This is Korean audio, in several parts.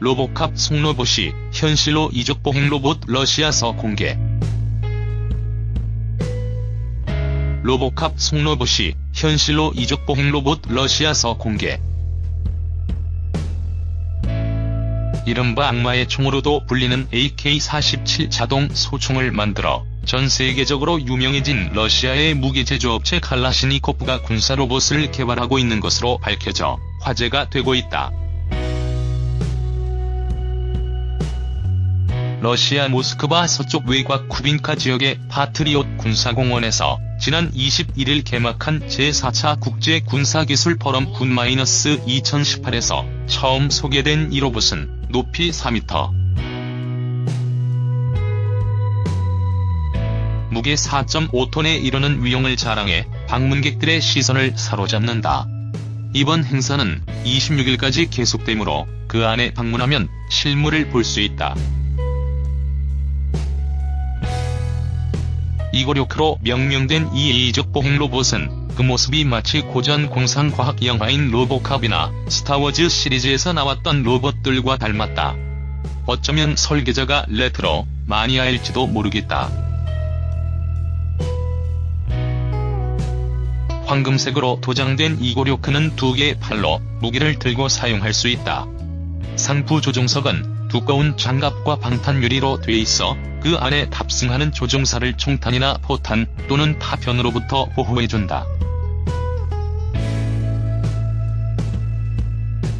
로보캅 송로봇이 현실로 이족 보행 로봇 러시아서 공개. 로보캅 송로봇이 현실로 이족 보행 로봇 러시아서 공개. 이른바 악마의 총으로도 불리는 AK-47 자동 소총을 만들어 전 세계적으로 유명해진 러시아의 무기 제조업체 칼라시니코프가 군사 로봇을 개발하고 있는 것으로 밝혀져 화제가 되고 있다. 러시아 모스크바 서쪽 외곽 쿠빈카 지역의 파트리옷 군사공원에서 지난 21일 개막한 제4차 국제 군사기술 포럼 군-2018에서 처음 소개된 이 로봇은 높이 4m, 무게 4.5톤에 이르는 위용을 자랑해 방문객들의 시선을 사로잡는다. 이번 행사는 26일까지 계속되므로 그 안에 방문하면 실물을 볼 수 있다. 이고료크로 명명된 이 이적 보행 로봇은 그 모습이 마치 고전 공상과학 영화인 로보캅이나 스타워즈 시리즈에서 나왔던 로봇들과 닮았다. 어쩌면 설계자가 레트로 마니아일지도 모르겠다. 황금색으로 도장된 이고료크는 두 개의 팔로 무기를 들고 사용할 수 있다. 상부 조종석은 두꺼운 장갑과 방탄 유리로 돼 있어 그 안에 탑승하는 조종사를 총탄이나 포탄 또는 파편으로부터 보호해준다.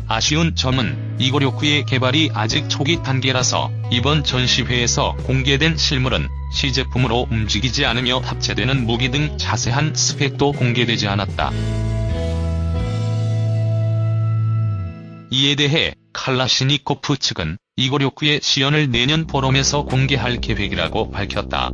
아쉬운 점은 이고료크의 개발이 아직 초기 단계라서 이번 전시회에서 공개된 실물은 시제품으로 움직이지 않으며 탑재되는 무기 등 자세한 스펙도 공개되지 않았다. 이에 대해 칼라시니코프 측은 이고료크의 시연을 내년 포럼에서 공개할 계획이라고 밝혔다.